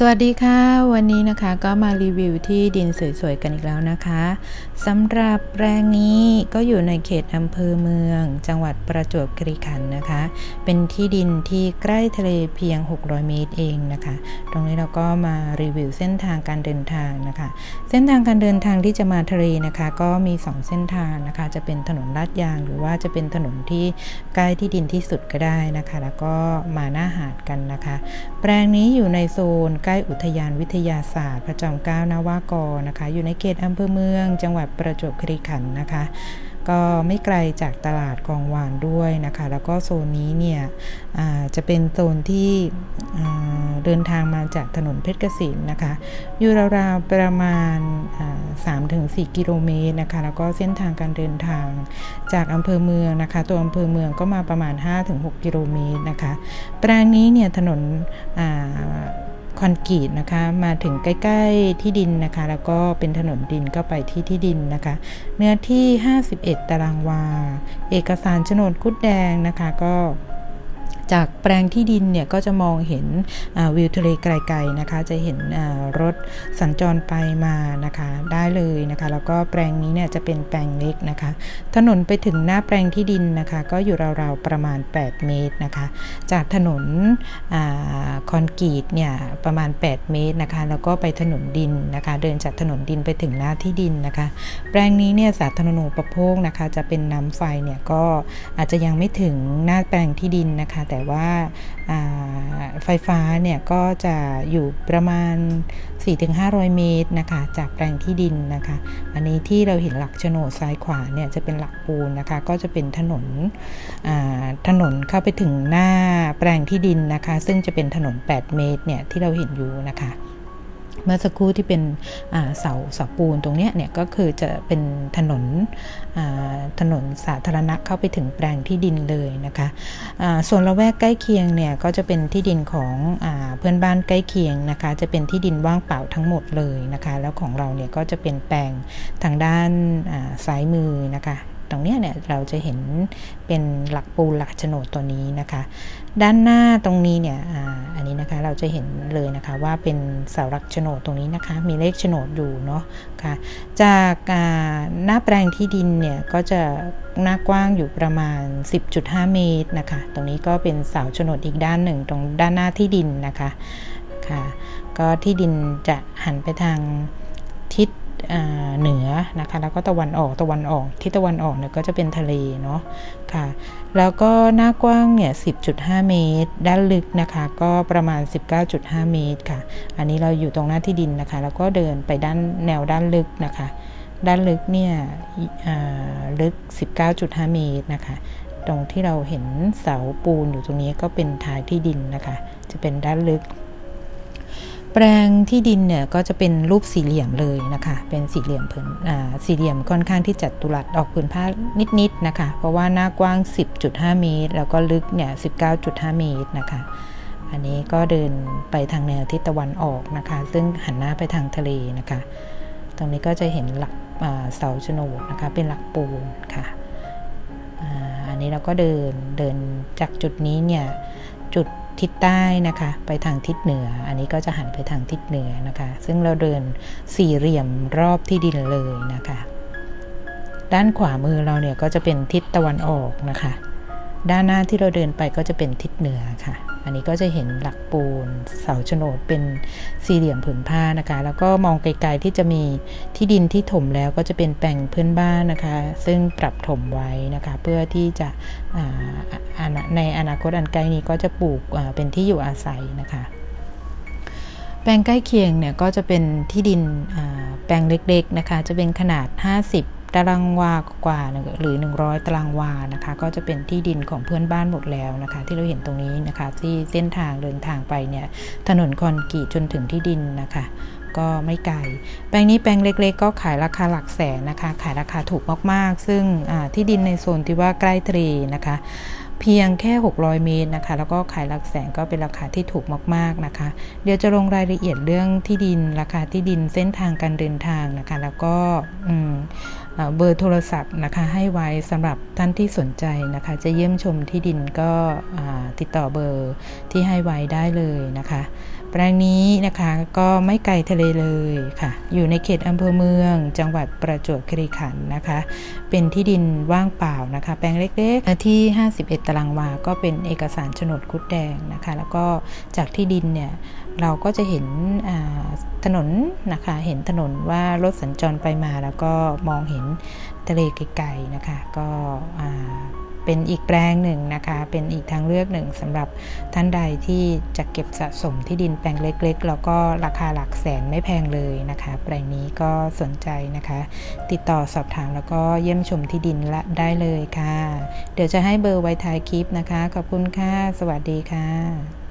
สวัสดีค่ะ วันนี้นะคะก็มารีวิวที่ดินสวยๆกันอีกแล้วนะคะสำหรับแปลงนี้ก็อยู่ในเขตอำเภอเมือง จังหวัดประจวบคีรีขันธ์นะคะ เป็นที่ดินที่ใกล้ทะเลเพียง 600 เมตรเองนะคะ ตรงนี้เราก็มารีวิวเส้นทางการเดินทางนะคะ เส้นทางการเดินทางที่จะมาทะเลนะคะ ก็มี 2 เส้นทางนะคะ จะเป็นถนนลาดยาง หรือว่าจะเป็นถนนที่ใกล้ที่ดินที่สุดก็ได้นะคะ แล้วก็มาหน้าหาดกันนะคะ แปลงนี้อยู่ในโซนล้อุทยานวิทยาศาสตร์ พระจอมเกล้านาวากรนะคะ อยู่ในเขตอำเภอเมือง จังหวัดประจวบคีรีขันธ์นะคะ ก็ไม่ไกลจากตลาดกองวานด้วยนะคะ แล้วก็โซนนี้เนี่ยจะเป็นโซนที่เดินทางมาจากถนนเพชรเกษมนะคะ อยู่ราวๆประมาณ 3-4 กิโลเมตรนะคะ แล้วก็เส้นทางการเดินทางจากอำเภอเมืองนะคะ ตัวอำเภอเมืองก็มาประมาณ 5-6 กิโลเมตรนะคะแปลงนี้เนี่ยถนน คอนกรีตนะคะ มาถึงใกล้ ๆที่ดินนะคะ แล้วก็เป็นถนนดินก็ไปที่ที่ดินนะคะ เนื้อที่ 51 ตารางวา เอกสารโฉนดคุดแดงนะคะก็ จากแปลงที่ดินเนี่ยก็จะมองเห็นวิวทะเลไกลๆนะคะ จะเห็นรถสัญจรไปมานะคะได้เลยนะคะ แล้วก็แปลงนี้เนี่ยจะเป็นแปลงเล็กนะคะ ถนนไปถึงหน้าแปลงที่ดินนะคะ ก็อยู่ราวๆประมาณ 8 เมตรนะคะ จากถนนคอนกรีตเนี่ยประมาณ 8 เมตรนะคะ แล้วก็ไปถนนดินนะคะ เดินจากถนนดินไปถึงหน้าที่ดินนะคะ แปลงนี้เนี่ยสาธารณูปโภคนะคะ จะเป็นน้ำไฟเนี่ยก็อาจจะยังไม่ถึงหน้าแปลงที่ดินนะคะ แต่แต่ว่าไฟฟ้าเนี่ยก็จะอยู่ประมาณ 4-500 เมตรนะคะ จากแปลงที่ดินนะคะ อันนี้ที่เราเห็นหลักโฉนดซ้ายขวาเนี่ยจะเป็นหลักปูนนะคะ ก็จะเป็นถนนถนนเข้าไปถึงหน้าแปลงที่ดินนะคะ ซึ่งจะเป็นถนน 8 เมตรเนี่ยที่เราเห็นอยู่นะคะ เมื่อสักครู่ที่เป็นเสาเสาปูนตรงนี้เนี่ยก็คือจะเป็นถนนถนนสาธารณะเข้าไปถึงแปลงที่ดินเลยนะคะส่วนละแวกใกล้เคียงเนี่ยก็จะเป็นที่ดินของอเพื่อนบ้านใกล้เคียงนะคะจะเป็นที่ดินว่างเปล่าทั้งหมดเลยนะคะแล้วของเราเนี่ยก็จะเป็นแปลงทางด้านซ้ายมือนะคะตรงนี้เนี่ยเราจะเห็นเป็นหลักปูหลักโฉนดตัวนี้นะคะ ด้านหน้าตรงนี้เนี่ยออันนี้ นะคะ เราจะเห็นเลยนะคะว่าเป็นเสาหลักโฉนดตรงนี้นะคะ มีเลขโฉนดอยู่เนาะค่ะ จากหน้าแปลงที่ดินเนี่ยก็จะหน้ากว้างอยู่ประมาณ 10.5 เมตรนะคะ ตรงนี้ก็เป็นเสาโฉนดอีกด้านหนึ่งตรงด้านหน้าที่ดินนะคะค่ะ ก็ที่ดินจะหันไปทางทิศ เหนือนะคะ แล้วก็ตะวันออกตะวันออกที่ตะวันออกเนี่ยก็จะเป็นทะเลเนาะค่ะ แล้วก็หน้ากว้างเนี่ย 10.5 เมตร ด้านลึกนะคะ ก็ประมาณ 19.5 เมตรค่ะ อันนี้เราอยู่ตรงหน้าที่ดินนะคะ แล้วก็เดินไปด้านแนวด้านลึกนะคะ ด้านลึกเนี่ยลึก 19.5 เมตรนะคะ ตรงที่เราเห็นเสาปูนอยู่ตรงนี้ก็เป็นท้ายที่ดินนะคะ จะเป็นด้านลึก แปลงที่ดินเนี่ยก็จะเป็นรูปสี่เหลี่ยมเลยนะคะ เป็นสี่เหลี่ยมผืนสี่เหลี่ยมค่อนข้างที่จัดตุรัสออกผืนผ้านิดๆนะคะ เพราะว่าหน้ากว้าง 10.5 เมตร แล้วก็ลึกเนี่ย 19.5 เมตรนะคะ อันนี้ก็เดินไปทางแนวทิศตะวันออกนะคะ ซึ่งหันหน้าไปทางทะเลนะคะ ตรงนี้ก็จะเห็นหลักเสาชนดนะคะ เป็นหลักปูนค่ะอันนี้เราก็เดินเดินจากจุดนี้เนี่ยจุด ทิศใต้นะคะ ไปทางทิศเหนือ อันนี้ก็จะหันไปทางทิศเหนือนะคะ ซึ่งเราเดินสี่เหลี่ยมรอบที่ดินเลยนะคะ ด้านขวามือเราเนี่ยก็จะเป็นทิศตะวันออกนะคะ ด้านหน้าที่เราเดินไปก็จะเป็นทิศเหนือค่ะ อันนี้ก็จะเห็นหลักปูน เสาโฉนดเป็นสี่เหลี่ยมผืนผ้านะคะ แล้วก็มองไกลๆที่จะมีที่ดินที่ถมแล้วก็จะเป็นแปลงเพื่อนบ้านนะคะ ซึ่งปรับถมไว้นะคะ เพื่อที่จะในอนาคตอันไกลนี้ก็จะปลูกเป็นที่อยู่อาศัยนะคะแปลงใกล้เคียงเนี่ยก็จะเป็นที่ดินแปลงเล็กๆนะคะ จะเป็นขนาด 50 ตารางวากว่าหรือ 100 ตารางวานะคะ ก็จะเป็นที่ดินของเพื่อนบ้านหมดแล้วนะคะ ที่เราเห็นตรงนี้นะคะ ที่เส้นทางเดินทางไปเนี่ยถนนคอนกรีตจนถึงที่ดินนะคะก็ไม่ไกล แปลงนี้แปลงเล็กๆ ก็ขายราคาหลักแสนนะคะ ขายราคาถูกมากๆ ซึ่งที่ดินในโซนที่ว่าใกล้ทะเลนะคะ เพียงแค่ 600 เมตรนะคะ แล้วก็ขายหลักแสนก็เป็นราคาที่ถูกมากๆนะคะ เดี๋ยวจะลงรายละเอียดเรื่องที่ดินราคาที่ดินเส้นทางการเดินทางนะคะ แล้วก็ เบอร์โทรศัพท์นะคะให้ไว้สำหรับท่านที่สนใจนะคะ จะเยี่ยมชมที่ดินก็ติดต่อเบอร์ที่ให้ไว้ได้เลยนะคะ แปลงนี้นะคะก็ไม่ไกลทะเลเลยค่ะ อยู่ในเขตอำเภอเมือง จังหวัดประจวบคีรีขันธ์นะคะ เป็นที่ดินว่างเปล่านะคะ แปลงเล็กๆเนื้อที่ 51 ตารางวา ก็เป็นเอกสารโฉนดคุดแดงนะคะ แล้วก็จากที่ดินเนี่ย เราก็จะเห็นถนนนะคะ เห็นถนนว่ารถสัญจรไปมาแล้วก็มองเห็นทะเลไกลๆนะคะ ก็เป็นอีกแปลงหนึ่งนะคะ เป็นอีกทางเลือกหนึ่งสำหรับท่านใดที่จะเก็บสะสมที่ดินแปลงเล็กๆ แล้วก็ราคาหลักแสนไม่แพงเลยนะคะ แปลงนี้ก็สนใจนะคะ ติดต่อสอบถามแล้วก็เยี่ยมชมที่ดินละได้เลยค่ะ เดี๋ยวจะให้เบอร์ไว้ท้ายคลิปนะคะ ขอบคุณค่ะ สวัสดีค่ะ